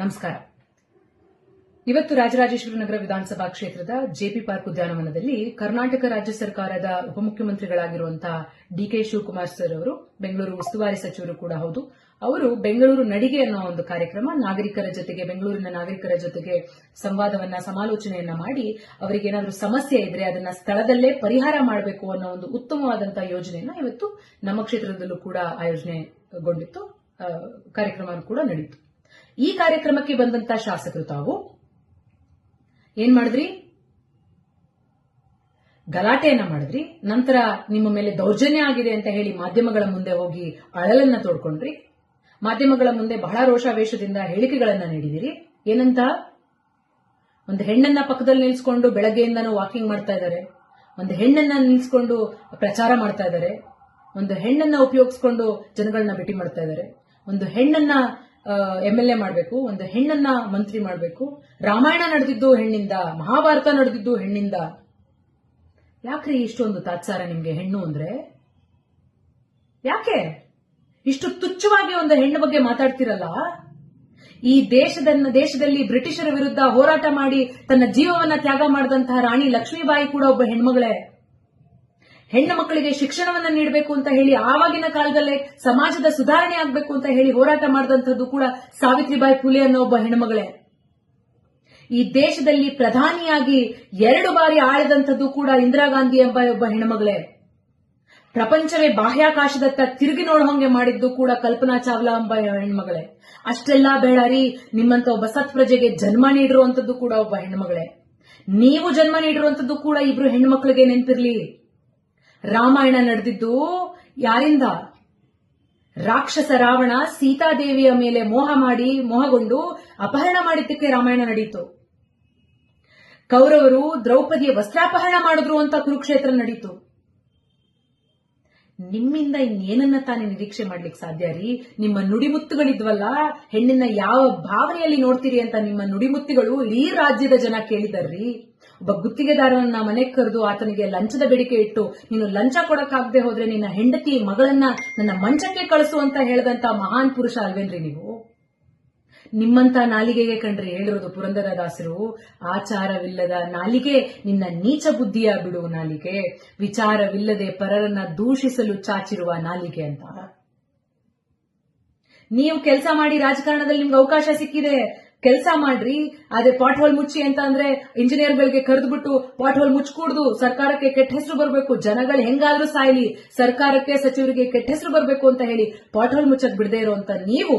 ನಮಸ್ಕಾರ. ಇವತ್ತು ರಾಜರಾಜೇಶ್ವರ ನಗರ ವಿಧಾನಸಭಾ ಕ್ಷೇತ್ರದ ಜೆಪಿ ಪಾರ್ಕ್ ಉದ್ಯಾನವನದಲ್ಲಿ ಕರ್ನಾಟಕ ರಾಜ್ಯ ಸರ್ಕಾರದ ಉಪಮುಖ್ಯಮಂತ್ರಿಗಳಾಗಿರುವಂತಹ ಡಿಕೆ ಶಿವಕುಮಾರ್ ಸರ್ ಅವರು, ಬೆಂಗಳೂರು ಉಸ್ತುವಾರಿ ಸಚಿವರು ಕೂಡ ಹೌದು, ಅವರು ಬೆಂಗಳೂರು ನಡಿಗೆ ಅನ್ನೋ ಒಂದು ಕಾರ್ಯಕ್ರಮ, ನಾಗರಿಕರ ಜೊತೆಗೆ ಬೆಂಗಳೂರಿನ ನಾಗರಿಕರ ಜೊತೆಗೆ ಸಂವಾದವನ್ನ, ಸಮಾಲೋಚನೆಯನ್ನ ಮಾಡಿ ಅವರಿಗೆ ಏನಾದರೂ ಸಮಸ್ಯೆ ಇದ್ರೆ ಅದನ್ನ ಸ್ಥಳದಲ್ಲೇ ಪರಿಹಾರ ಮಾಡಬೇಕು ಅನ್ನೋ ಒಂದು ಉತ್ತಮವಾದಂತಹ ಯೋಜನೆಯನ್ನ ಇವತ್ತು ನಮ್ಮ ಕ್ಷೇತ್ರದಲ್ಲೂ ಕೂಡ ಆಯೋಜನೆಗೊಂಡಿತ್ತು ಕಾರ್ಯಕ್ರಮ ಕೂಡ ನಡೆಯಿತು ಈ ಕಾರ್ಯಕ್ರಮಕ್ಕೆ ಬಂದಂತ ಶಾಸಕರು ತಾವು. ಏನ್ ಮಾಡಿದ್ರಿ? ಗಲಾಟೆಯನ್ನ ಮಾಡಿದ್ರಿ. ನಂತರ ನಿಮ್ಮ ಮೇಲೆ ದೌರ್ಜನ್ಯ ಆಗಿದೆ ಅಂತ ಹೇಳಿ ಮಾಧ್ಯಮಗಳ ಮುಂದೆ ಹೋಗಿ ಅಳಲನ್ನ ತೋಡ್ಕೊಂಡ್ರಿ. ಮಾಧ್ಯಮಗಳ ಮುಂದೆ ಬಹಳ ರೋಷಾವೇಶದಿಂದ ಹೇಳಿಕೆಗಳನ್ನ ನೀಡಿದಿರಿ. ಏನಂತ? ಒಂದು ಹೆಣ್ಣನ್ನ ಪಕ್ಕದಲ್ಲಿ ನಿಲ್ಸ್ಕೊಂಡು ಬೆಳಗ್ಗೆಯಿಂದನೂ ವಾಕಿಂಗ್ ಮಾಡ್ತಾ ಇದ್ದಾರೆ. ಒಂದು ಹೆಣ್ಣನ್ನ ನಿಲ್ಸ್ಕೊಂಡು ಪ್ರಚಾರ ಮಾಡ್ತಾ ಇದ್ದಾರೆ. ಒಂದು ಹೆಣ್ಣನ್ನ ಉಪಯೋಗಿಸ್ಕೊಂಡು ಜನಗಳನ್ನ ಭೇಟಿ ಮಾಡ್ತಾ ಇದ್ದಾರೆ. ಒಂದು ಹೆಣ್ಣನ್ನ ಎಂ ಎಲ್ ಎ ಮಾಡಬೇಕು, ಒಂದು ಹೆಣ್ಣನ್ನ ಮಂತ್ರಿ ಮಾಡಬೇಕು. ರಾಮಾಯಣ ನಡೆದಿದ್ದು ಹೆಣ್ಣಿಂದ, ಮಹಾಭಾರತ ನಡೆದಿದ್ದು ಹೆಣ್ಣಿಂದ. ಯಾಕ್ರಿ ಇಷ್ಟೊಂದು ತಾತ್ಸಾರ ನಿಮ್ಗೆ ಹೆಣ್ಣು ಅಂದ್ರೆ? ಯಾಕೆ? ಇಷ್ಟು ತುಚ್ಛವಾಗಿ ಒಂದು ಹೆಣ್ಣು ಬಗ್ಗೆ ಮಾತಾಡ್ತಿರಲ್ಲ? ಈ ದೇಶದ ದೇಶದಲ್ಲಿ ಬ್ರಿಟಿಷರ ವಿರುದ್ಧ ಹೋರಾಟ ಮಾಡಿ ತನ್ನ ಜೀವವನ್ನ ತ್ಯಾಗ ಮಾಡಿದಂತಹ ರಾಣಿ ಲಕ್ಷ್ಮೀಬಾಯಿ ಕೂಡ ಒಬ್ಬ ಹೆಣ್ಮಗಳೇ. ಹೆಣ್ಣು ಮಕ್ಕಳಿಗೆ ಶಿಕ್ಷಣವನ್ನ ನೀಡಬೇಕು ಅಂತ ಹೇಳಿ ಆವಾಗಿನ ಕಾಲದಲ್ಲೇ ಸಮಾಜದ ಸುಧಾರಣೆ ಆಗಬೇಕು ಅಂತ ಹೇಳಿ ಹೋರಾಟ ಮಾಡಿದಂಥದ್ದು ಕೂಡ ಸಾವಿತ್ರಿಬಾಯಿ ಫುಲೆ ಅನ್ನೋ ಒಬ್ಬ ಹೆಣ್ಮಗಳೇ ಈ ದೇಶದಲ್ಲಿ ಪ್ರಧಾನಿಯಾಗಿ ಎರಡು ಬಾರಿ ಆಳಿದಂಥದ್ದು ಕೂಡ ಇಂದಿರಾ ಗಾಂಧಿ ಎಂಬ ಒಬ್ಬ ಹೆಣ್ಮಗಳೇ ಪ್ರಪಂಚವೇ ಬಾಹ್ಯಾಕಾಶದತ್ತ ತಿರುಗಿ ನೋಡುವಂಗೆ ಮಾಡಿದ್ದು ಕೂಡ ಕಲ್ಪನಾ ಚಾವ್ಲಾ ಎಂಬ ಹೆಣ್ಮಗಳೇ ಅಷ್ಟೆಲ್ಲಾ ಬೇಡಾರಿ ನಿಮ್ಮಂತ ಒಬ್ಬ ಸತ್ಪ್ರಜೆಗೆ ಜನ್ಮ ನೀಡಿರುವಂತದ್ದು ಕೂಡ ಒಬ್ಬ ಹೆಣ್ಮಗಳೇ ನೀವು ಜನ್ಮ ನೀಡಿರುವಂತದ್ದು ಕೂಡ ಇಬ್ರು ಹೆಣ್ಮಕ್ಳಿಗೆ ನೆನಪಿರ್ಲಿ. ರಾಮಾಯಣ ನಡೆದಿದ್ದು ಯಾರಿಂದ? ರಾಕ್ಷಸ ರಾವಣ ಸೀತಾದೇವಿಯ ಮೇಲೆ ಮೋಹ ಮಾಡಿ, ಮೋಹಗೊಂಡು ಅಪಹರಣ ಮಾಡಿದ್ದಕ್ಕೆ ರಾಮಾಯಣ ನಡೀತು ಕೌರವರು ದ್ರೌಪದಿಯ ವಸ್ತ್ರಾಪಹರಣ ಮಾಡಿದ್ರು ಅಂತ ಕುರುಕ್ಷೇತ್ರ ನಡೀತು ನಿಮ್ಮಿಂದ ಇನ್ನೇನನ್ನ ತಾನೇ ನಿರೀಕ್ಷೆ ಮಾಡ್ಲಿಕ್ಕೆ ಸಾಧ್ಯ ರೀ? ನಿಮ್ಮ ನುಡಿಮುತ್ತುಗಳಿದ್ವಲ್ಲ, ಹೆಣ್ಣಿನ ಯಾವ ಭಾವನೆಯಲ್ಲಿ ನೋಡ್ತೀರಿ ಅಂತ ನಿಮ್ಮ ನುಡಿಮುತ್ತುಗಳು ಇಡೀ ರಾಜ್ಯದ ಜನ ಕೇಳಿದಾರ್ರಿ. ಒಬ್ಬ ಗುತ್ತಿಗೆದಾರನನ್ನ ಮನೆಗೆ ಕರೆದು ಆತನಿಗೆ ಲಂಚದ ಬೇಡಿಕೆ ಇಟ್ಟು, ನೀನು ಲಂಚ ಕೊಡಕ್ಕಾಗದೆ ಹೋದ್ರೆ ನಿನ್ನ ಹೆಂಡತಿ ಮಗಳನ್ನ ನನ್ನ ಮಂಚಕ್ಕೆ ಕಳಿಸು ಅಂತ ಹೇಳಿದಂತ ಮಹಾನ್ ಪುರುಷ ಅಲ್ವೇನ್ರಿ ನೀವು? ನಿಮ್ಮಂತ ನಾಲಿಗೆಗೆ ಕಂಡ್ರಿ ಹೇಳಿರೋದು ಪುರಂದರದಾಸರು ಆಚಾರವಿಲ್ಲದ ನಾಲಿಗೆ, ನಿನ್ನ ನೀಚ ಬುದ್ಧಿಯ ಬಿಡು ನಾಲಿಗೆ, ವಿಚಾರವಿಲ್ಲದೆ ಪರರನ್ನ ದೂಷಿಸಲು ಚಾಚಿರುವ ನಾಲಿಗೆ ಅಂತ. ನೀವು ಕೆಲಸ ಮಾಡಿ ರಾಜಕಾರಣದಲ್ಲಿ ನಿಮ್ಗೆ ಅವಕಾಶ ಸಿಕ್ಕಿದೆ. ಕೆಲಸ ಮಾಡ್ರಿ ಅದೇ ಪಾಟ್ ಹೋಲ್ ಮುಚ್ಚಿ ಅಂತ ಅಂದ್ರೆ ಇಂಜಿನಿಯರ್ಗಳಿಗೆ ಕರೆದ್ಬಿಟ್ಟು ಪಾಟ್ ಹೋಲ್ ಮುಚ್ಕೂಡ್ದು ಸರ್ಕಾರಕ್ಕೆ ಕೆಟ್ಟ ಹೆಸರು ಬರಬೇಕು, ಜನಗಳು ಹೆಂಗಾದ್ರೂ ಸಾಯ್ಲಿ, ಸರ್ಕಾರಕ್ಕೆ ಸಚಿವರಿಗೆ ಕೆಟ್ಟ ಹೆಸರು ಬರಬೇಕು ಅಂತ ಹೇಳಿ ಪಾಟ್ ಹೋಲ್ ಮುಚ್ಚಕ್ ಬಿಡದೆ ಇರುವಂತ ನೀವು.